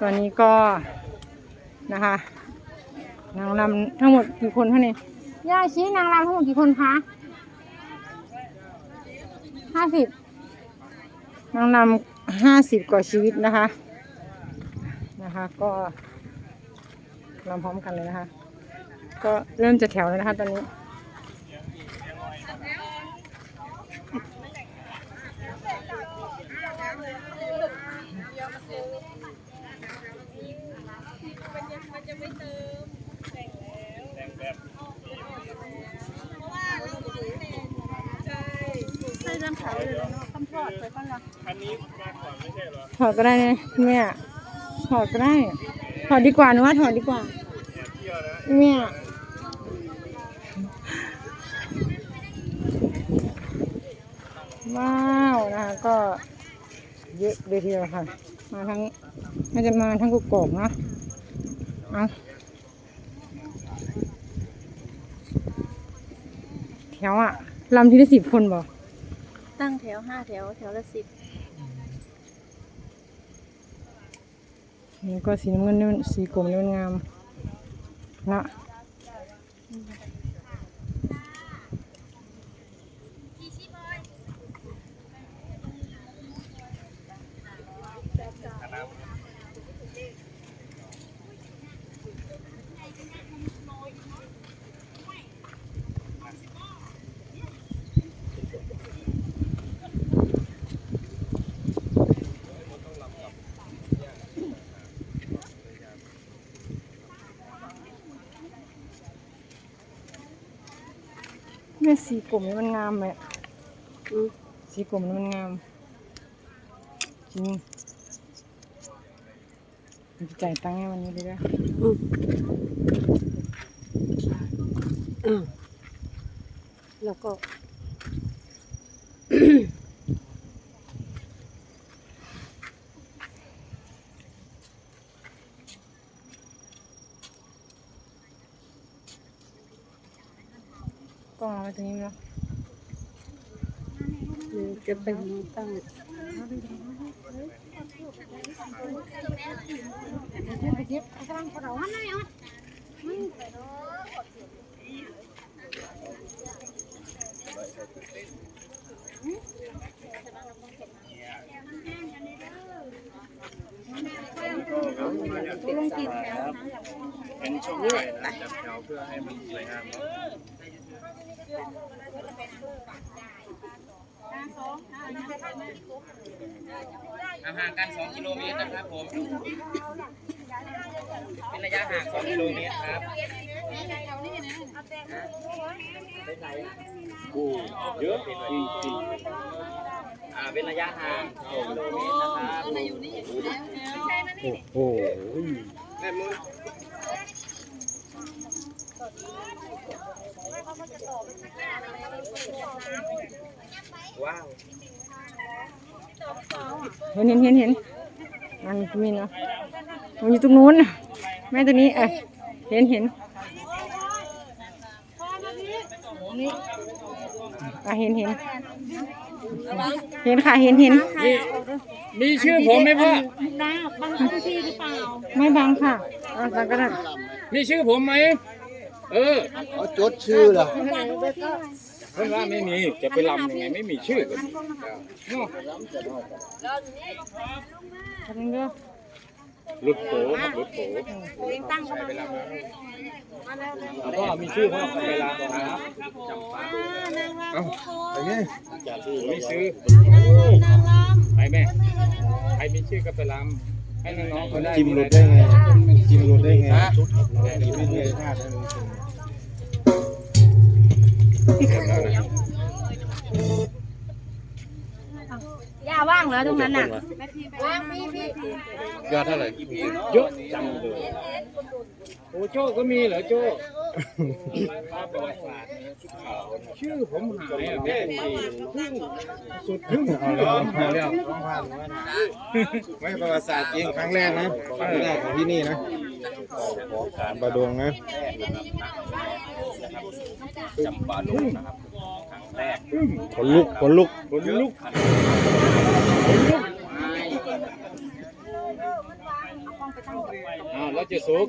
ตอนนี้ก็นะคะนางรำทั้งหมดกี่คนคะเนี่ยย่าชี้นางรำทั้งหมดกี่คนคะห้าสิบนางรำห้าสิบกว่าชีวิตนะคะ นะคะก็รำพร้อมกันเลยนะคะ ก็เริ่มจะแถวแล้วนะคะตอนนี้ เขาเลยเนาะคำทอดไปก่อนละถอดก็ได้นะแม่ถอดก็ได้ ถอดดีกว่าหนูว่าถอดดีกว่าแม่ว้าวนะคะก็เยอะเลยทีเดียวค่ะ มาทั้งน่าจะมาทั้งกุกกอกนะเอาแถวอะลำที่ได้สิบคนบ่ ตั้งแถวห้าแถวแถวละสิบนี่ก็สีน้ำเงินนี่มันสีกลมนี่มันงามนะ สีกลุ่มนี้มันงามไหมสีกลุ่มนี่มันงามจริงจะจ่ายตังค์ให้วันนี้เลยด้วยแล้วก็ กล้องเอาไว้ตรงนี้เนาะจะเป็นตั้งเป็นช่องด้วยนะจับแถวเพื่อให้มันสวยงามเนาะ ห่างกัน2กิโลเมตรนะครับผม เป็นระยะห่าง2กิโลเมตรครับเยอะจริงจริงอ่าเป็นระยะห่าง2กิโลเมตรนะครับโอ้โหแม่มือเขาจะต่อเป็นสักอย่างอะไร ว้าวเห็นเห็นเห็นเห็นมันมีเนาะมันอยู่ตรงนู้นน่ะแม่ตัวนี้เออเห็นเห็นอะเห็นเห็นเห็นค่ะเห็นเห็นมีชื่อผมไหมพ่อน้าบางพื้นที่หรือเปล่า ไม่บังค่ะเอาตังก็ได้มีชื่อผมไหมเออเขาจดชื่อเหรอเพื่อนว่าไม่มีจะไปลำยังไงไม่มีชื่อกันเนาะตังก็หลุดโผครับหลุดโผเองตั้งเข้ามาแล้วก็มีชื่อพ่อไปลำครับอย่างนี้มีซื้อไปแม่ใครมีชื่อก็ไปลำให้น้องๆเขาได้จิ้มรถได้ไงจิ้มรถได้ไงชุดไม่มีพลาดนะลุงพล ย่าว่างเหรอตรงนั้นน่ะยอดเท่าไหร่เยอะจังเลยโอ้โจ้ก็มีเหรอโจ้ภาพประวัติศาสตร์ชื่อผมหายอะแม่พึ่งสุดพึ่งเอาแล้วเอาแล้วไม่ประวัติศาสตร์จริงครั้งแรกนะครั้งแรกของที่นี่นะ การประดงนะ จำปาดงนะครับครั้งแรกขนลุกขนลุกบนลุก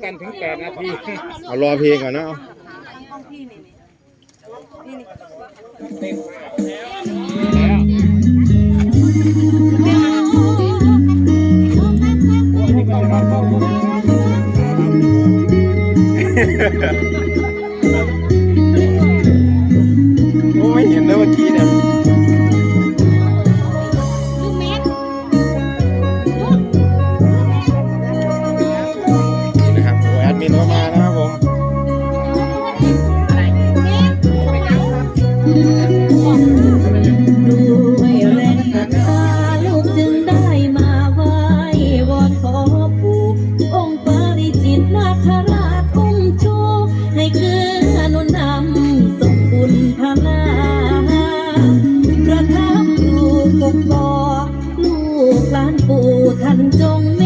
กันถึงแปดนาทีเอารอเพลงก่อนนะเอาโจง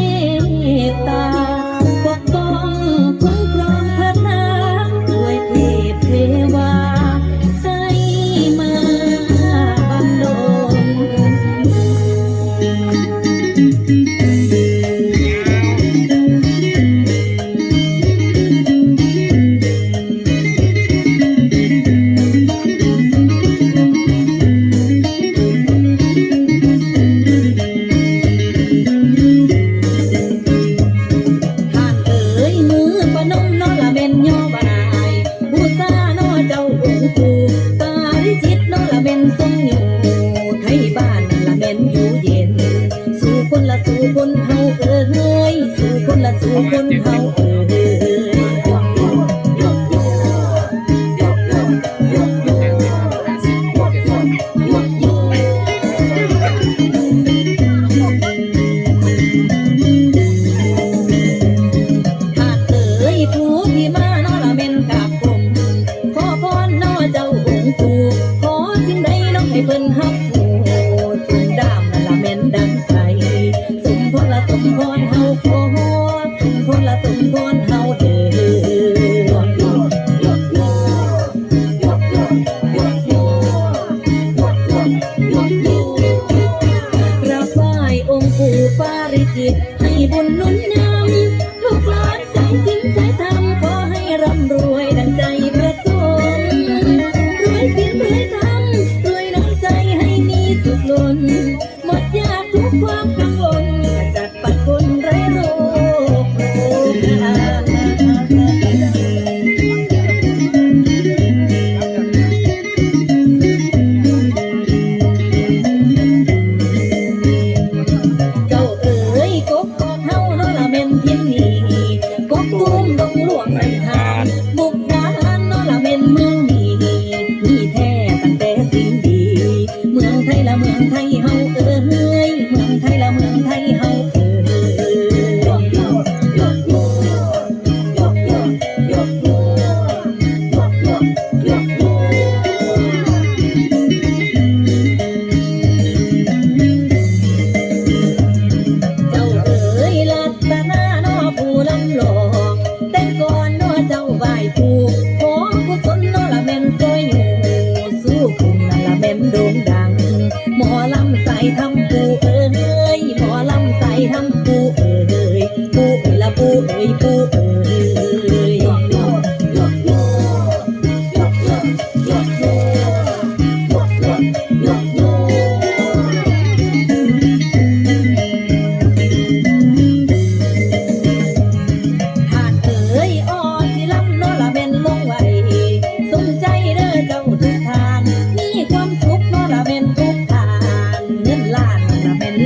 า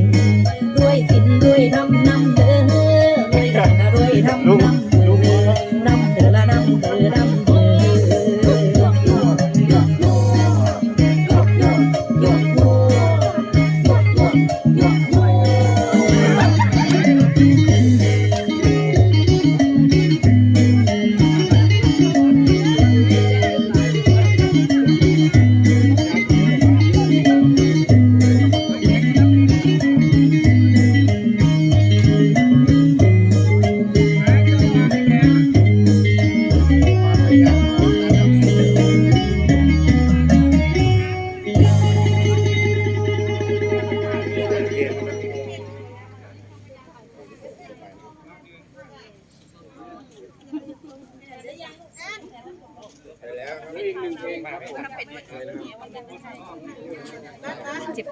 น